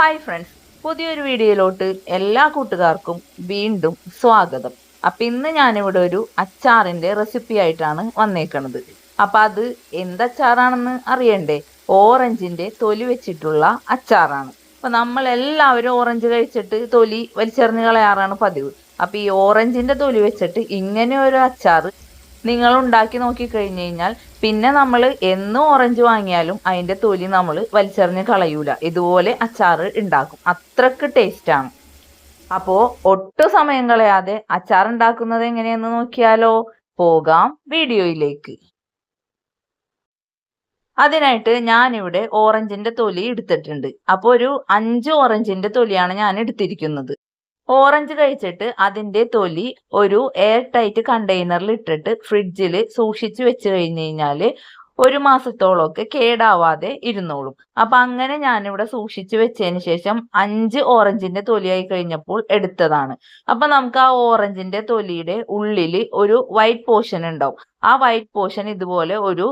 Hi friends പുതിയൊരു വീഡിയോയിലോട്ട് എല്ലാ കൂട്ടുകാർക്കും വീണ്ടും സ്വാഗതം. അപ്പം ഇന്ന് ഞാനിവിടെ ഒരു അച്ചാറിന്റെ റെസിപ്പി ആയിട്ടാണ് വന്നേക്കണത്. അപ്പം അത് എന്തച്ചാറാണെന്ന് അറിയണ്ടേ? ഓറഞ്ചിന്റെ തൊലി വെച്ചിട്ടുള്ള അച്ചാറാണ്. അപ്പം നമ്മൾ എല്ലാവരും ഓറഞ്ച് കഴിച്ചിട്ട് തൊലി വലിച്ചെറിഞ്ഞ് കളയാറാണ് പതിവ്. അപ്പം ഈ ഓറഞ്ചിന്റെ തൊലി വെച്ചിട്ട് ഇങ്ങനെ ഒരു അച്ചാറ് നിങ്ങൾ ഉണ്ടാക്കി നോക്കി കഴിഞ്ഞു കഴിഞ്ഞാൽ പിന്നെ നമ്മൾ എന്ന് ഓറഞ്ച് വാങ്ങിയാലും അതിന്റെ തൊലി നമ്മൾ വലിച്ചെറിഞ്ഞ് കളയൂല. ഇതുപോലെ അച്ചാർ ഉണ്ടാക്കും. അത്രയ്ക്ക് ടേസ്റ്റാണ് അപ്പോൾ അപ്പോ ഒട്ടും സമയം കളയാതെ അച്ചാർ ഉണ്ടാക്കുന്നത് എങ്ങനെയെന്ന് നോക്കിയാലോ? പോകാം വീഡിയോയിലേക്ക്. അതിനായിട്ട് ഞാനിവിടെ ഓറഞ്ചിന്റെ തൊലി എടുത്തിട്ടുണ്ട്. അപ്പോൾ ഒരു അഞ്ച് ഓറഞ്ചിന്റെ തൊലിയാണ് ഞാൻ എടുത്തിരിക്കുന്നത്. ഓറഞ്ച് കഴിച്ചിട്ട് അതിന്റെ തൊലി ഒരു എയർ ടൈറ്റ് കണ്ടെയ്നറിൽ ഇട്ടിട്ട് ഫ്രിഡ്ജിൽ സൂക്ഷിച്ചു വെച്ച് കഴിഞ്ഞ് കഴിഞ്ഞാൽ ഒരു മാസത്തോളമൊക്കെ കേടാവാതെ ഇരുന്നോളും. അപ്പൊ അങ്ങനെ ഞാനിവിടെ സൂക്ഷിച്ചു വെച്ചതിന് ശേഷം അഞ്ച് ഓറഞ്ചിന്റെ തൊലിയായി കഴിഞ്ഞപ്പോൾ എടുത്തതാണ്. അപ്പൊ നമുക്ക് ആ ഓറഞ്ചിന്റെ തൊലിയുടെ ഉള്ളിൽ ഒരു വൈറ്റ് പോർഷൻ ഉണ്ടാവും. ആ വൈറ്റ് പോർഷൻ ഇതുപോലെ ഒരു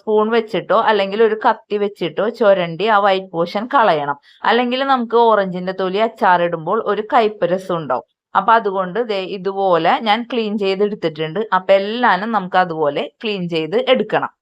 സ്പൂൺ വെച്ചിട്ടോ അല്ലെങ്കിൽ ഒരു കത്തി വെച്ചിട്ടോ ചുരണ്ടി ആ വൈറ്റ് പോർഷൻ കളയണം. അല്ലെങ്കിൽ നമുക്ക് ഓറഞ്ചിന്റെ തൊലി അച്ചാറിടുമ്പോൾ ഒരു കൈപ്പരസം രസം ഉണ്ടാവും. അപ്പൊ അതുകൊണ്ട് ഇതുപോലെ ഞാൻ ക്ലീൻ ചെയ്ത് എടുത്തിട്ടുണ്ട്. അപ്പൊ എല്ലാനും നമുക്ക് അതുപോലെ ക്ലീൻ ചെയ്ത് എടുക്കണം.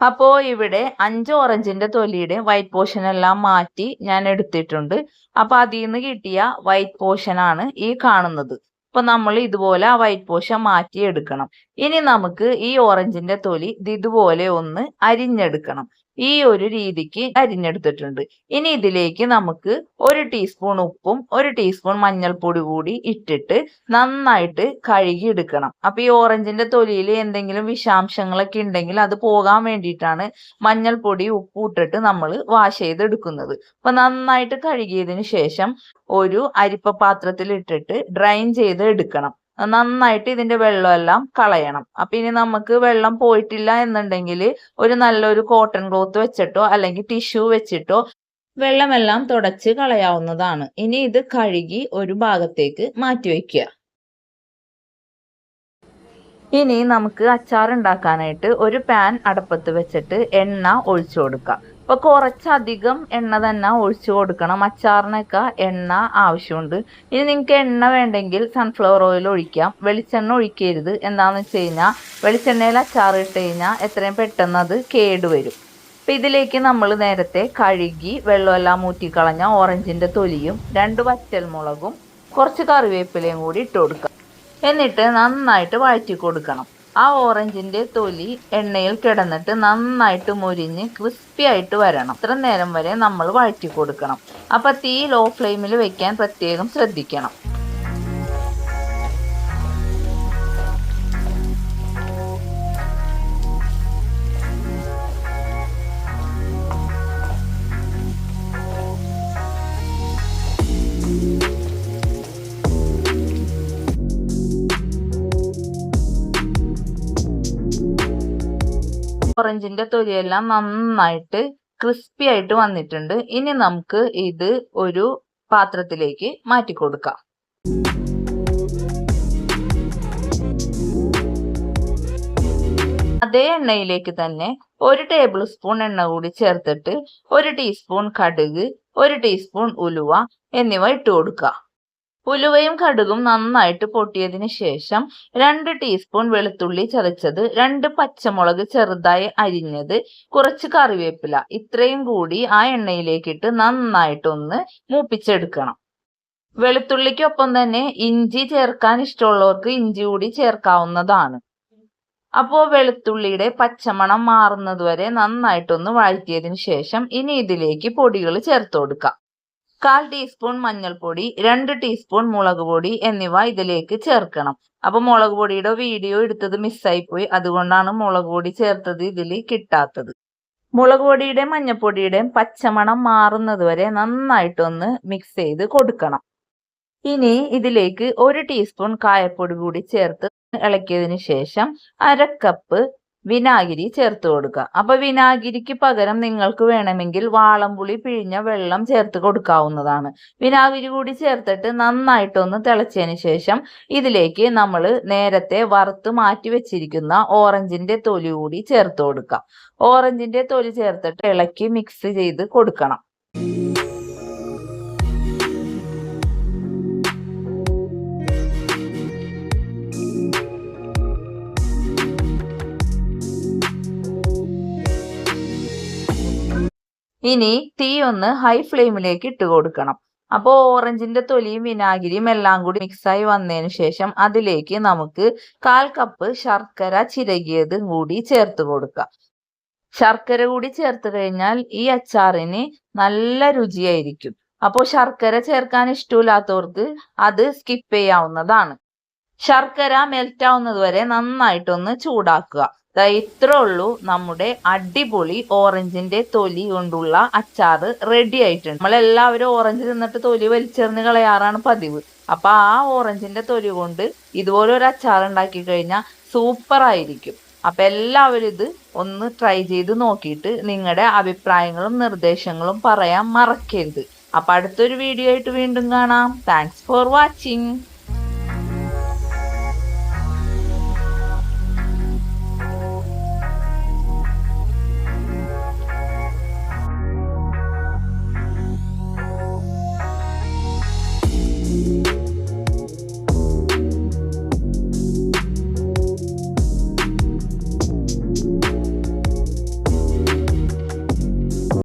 അപ്പോ ഇവിടെ അഞ്ച് ഓറഞ്ചിന്റെ തൊലിയുടെ വൈറ്റ് പോർഷൻ എല്ലാം മാറ്റി ഞാൻ എടുത്തിട്ടുണ്ട്. അപ്പൊ അതിൽ നിന്ന് കിട്ടിയ വൈറ്റ് പോർഷൻ ആണ് ഈ കാണുന്നത്. അപ്പൊ നമ്മൾ ഇതുപോലെ ആ വൈറ്റ് പോർഷൻ മാറ്റി എടുക്കണം. ഇനി നമുക്ക് ഈ ഓറഞ്ചിന്റെ തൊലി ഇതുപോലെ ഒന്ന് അരിഞ്ഞെടുക്കണം. ഈ ഒരു രീതിക്ക് അരിഞ്ഞെടുത്തിട്ടുണ്ട്. ഇനി ഇതിലേക്ക് നമുക്ക് ഒരു ടീസ്പൂൺ ഉപ്പും ഒരു ടീസ്പൂൺ മഞ്ഞൾപ്പൊടി കൂടി ഇട്ടിട്ട് നന്നായിട്ട് കഴുകി എടുക്കണം. അപ്പൊ ഈ ഓറഞ്ചിന്റെ തൊലിയിൽ എന്തെങ്കിലും വിഷാംശങ്ങളൊക്കെ ഉണ്ടെങ്കിൽ അത് പോകാൻ വേണ്ടിയിട്ടാണ് മഞ്ഞൾപ്പൊടി ഉപ്പ് ഇട്ടിട്ട് നമ്മൾ വാഷ് ചെയ്തെടുക്കുന്നത്. അപ്പൊ നന്നായിട്ട് കഴുകിയതിന് ശേഷം ഒരു അരിപ്പ പാത്രത്തിൽ ഇട്ടിട്ട് ഡ്രൈൻ ചെയ്ത് എടുക്കണം നന്നായിട്ട് ഇതിന്റെ വെള്ളമെല്ലാം കളയണം. അപ്പൊ ഇനി നമുക്ക് വെള്ളം പോയിട്ടില്ല എന്നുണ്ടെങ്കിൽ ഒരു നല്ലൊരു കോട്ടൺ ക്ലോത്ത് വെച്ചിട്ടോ അല്ലെങ്കിൽ ടിഷ്യൂ വെച്ചിട്ടോ വെള്ളമെല്ലാം തുടച്ച് കളയാവുന്നതാണ്. ഇനി ഇത് കഴുകി ഒരു ഭാഗത്തേക്ക് മാറ്റി വയ്ക്കുക ഇനി നമുക്ക് അച്ചാർ ഉണ്ടാക്കാനായിട്ട് ഒരു പാൻ അടപ്പത്ത് വെച്ചിട്ട് എണ്ണ ഒഴിച്ചു കൊടുക്കാം. അപ്പൊ കുറച്ചധികം എണ്ണ തന്നെ ഒഴിച്ചു കൊടുക്കണം. അച്ചാറിനൊക്കെ എണ്ണ ആവശ്യമുണ്ട്. ഇനി നിങ്ങൾക്ക് എണ്ണ വേണ്ടെങ്കിൽ സൺഫ്ലവർ ഓയിൽ ഒഴിക്കാം. വെളിച്ചെണ്ണ ഒഴിക്കരുത്. എന്താന്ന് വെച്ച് കഴിഞ്ഞാൽ വെളിച്ചെണ്ണയിൽ അച്ചാർ ഇട്ട് കഴിഞ്ഞാൽ എത്രയും പെട്ടെന്ന് അത് കേടുവരും അപ്പം ഇതിലേക്ക് നമ്മൾ നേരത്തെ കഴുകി വെള്ളമെല്ലാം മൂറ്റിക്കളഞ്ഞ ഓറഞ്ചിന്റെ തൊലിയും രണ്ട് വറ്റൽമുളകും കുറച്ച് കറിവേപ്പിലയും കൂടി ഇട്ട് കൊടുക്കുക എന്നിട്ട് നന്നായിട്ട് വഴറ്റി കൊടുക്കണം. ആ ഓറഞ്ചിന്റെ തൊലി എണ്ണയിൽ കിടന്നിട്ട് നന്നായിട്ട് മുരിഞ്ഞ് ക്രിസ്പി ആയിട്ട് വരണം. ഇത്ര നേരം വരെ നമ്മൾ വഴറ്റി കൊടുക്കണം. അപ്പൊ തീ ലോ ഫ്ലെയിമിൽ വെക്കാൻ പ്രത്യേകം ശ്രദ്ധിക്കണം. ഓറഞ്ചിന്റെ തൊലിയെല്ലാം നന്നായിട്ട് ക്രിസ്പി ആയിട്ട് വന്നിട്ടുണ്ട്. ഇനി നമുക്ക് ഇത് ഒരു പാത്രത്തിലേക്ക് മാറ്റി കൊടുക്കാം. അതേ എണ്ണയിലേക്ക് തന്നെ ഒരു ടേബിൾ സ്പൂൺ എണ്ണ കൂടി ചേർത്തിട്ട് ഒരു ടീസ്പൂൺ കടുക് ഒരു ടീസ്പൂൺ ഉലുവ എന്നിവ ഇട്ട് കൊടുക്കുക ഉലുവയും കടുകും നന്നായിട്ട് പൊട്ടിയതിന് ശേഷം രണ്ട് ടീസ്പൂൺ വെളുത്തുള്ളി ചതച്ചത് രണ്ട് പച്ചമുളക് ചെറുതായി അരിഞ്ഞത് കുറച്ച് കറിവേപ്പില ഇത്രയും കൂടി ആ എണ്ണയിലേക്കിട്ട് നന്നായിട്ടൊന്ന് മൂപ്പിച്ചെടുക്കണം. വെളുത്തുള്ളിക്കൊപ്പം തന്നെ ഇഞ്ചി ചേർക്കാൻ ഇഷ്ടമുള്ളവർക്ക് ഇഞ്ചി കൂടി ചേർക്കാവുന്നതാണ്. അപ്പോൾ വെളുത്തുള്ളിയുടെ പച്ചമണം മാറുന്നത് വരെ നന്നായിട്ടൊന്ന് വഴറ്റിയതിന് ശേഷം ഇനി ഇതിലേക്ക് പൊടികൾ ചേർത്ത് കൊടുക്കാം. കാൽ ടീസ്പൂൺ മഞ്ഞൾപ്പൊടി രണ്ട് ടീസ്പൂൺ മുളക് പൊടി എന്നിവ ഇതിലേക്ക് ചേർക്കണം. അപ്പൊ മുളക് പൊടിയുടെ വീഡിയോ എടുത്തത് മിസ്സായി പോയി അതുകൊണ്ടാണ് മുളക് പൊടി ചേർത്തത് ഇതിൽ കിട്ടാത്തത്. മുളക് പൊടിയുടെയും മഞ്ഞൾപ്പൊടിയുടെയും പച്ചമണം മാറുന്നത് വരെ നന്നായിട്ടൊന്ന് മിക്സ് ചെയ്ത് കൊടുക്കണം. ഇനി ഇതിലേക്ക് ഒരു ടീസ്പൂൺ കായപ്പൊടി കൂടി ചേർത്ത് ഇളക്കിയതിന് ശേഷം അര കപ്പ് വിനാഗിരി ചേർത്ത് കൊടുക്കുക. അപ്പോൾ വിനാഗിരിക്ക് പകരം നിങ്ങൾക്ക് വേണമെങ്കിൽ വാളംപുളി പിഴിഞ്ഞ വെള്ളം ചേർത്ത് കൊടുക്കാവുന്നതാണ്. വിനാഗിരി കൂടി ചേർത്തിട്ട് നന്നായിട്ടൊന്ന് തിളച്ചതിന് ശേഷം ഇതിലേക്ക് നമ്മൾ നേരത്തെ വറുത്ത് മാറ്റി വെച്ചിരിക്കുന്ന ഓറഞ്ചിന്റെ തൊലി കൂടി ചേർത്ത് കൊടുക്കുക. ഓറഞ്ചിന്റെ തൊലി ചേർത്തിട്ട് ഇളക്കി മിക്സ് ചെയ്ത് കൊടുക്കണം. ഇനി തീ ഒന്ന് ഹൈ ഫ്ലെയിമിലേക്ക് ഇട്ട് കൊടുക്കണം. അപ്പോൾ ഓറഞ്ചിന്റെ തൊലിയും വിനാഗിരിയും എല്ലാം കൂടി മിക്സായി വന്നതിന് ശേഷം അതിലേക്ക് നമുക്ക് കാൽ കപ്പ് ശർക്കര ചിരകിയത് കൂടി ചേർത്ത് കൊടുക്കാം. ശർക്കര കൂടി ചേർത്ത് കഴിഞ്ഞാൽ ഈ അച്ചാറിന് നല്ല രുചിയായിരിക്കും. അപ്പോൾ ശർക്കര ചേർക്കാൻ ഇഷ്ടമില്ലാത്തവർക്ക് അത് സ്കിപ്പ് ചെയ്യാവുന്നതാണ്. ശർക്കര മെൽറ്റ് ആവുന്നത് വരെ നന്നായിട്ടൊന്ന് ചൂടാക്കുക. ഇത്രേ ഉള്ളൂ നമ്മുടെ അടിപൊളി ഓറഞ്ചിന്റെ തൊലി കൊണ്ടുള്ള അച്ചാർ റെഡി ആയിട്ടുണ്ട്. നമ്മളെല്ലാവരും ഓറഞ്ച് തിന്നിട്ട് തൊലി വലിച്ചെറിഞ്ഞ് കളയാറാണ് പതിവ്. അപ്പൊ ആ ഓറഞ്ചിന്റെ തൊലി കൊണ്ട് ഇതുപോലെ ഒരു അച്ചാർ ഉണ്ടാക്കി കഴിഞ്ഞാൽ സൂപ്പർ ആയിരിക്കും. അപ്പൊ എല്ലാവരും ഇത് ഒന്ന് ട്രൈ ചെയ്ത് നോക്കിയിട്ട് നിങ്ങളുടെ അഭിപ്രായങ്ങളും നിർദ്ദേശങ്ങളും പറയാൻ മറക്കരുത്. അപ്പൊ അടുത്തൊരു വീഡിയോ ആയിട്ട് വീണ്ടും കാണാം. Thanks for watching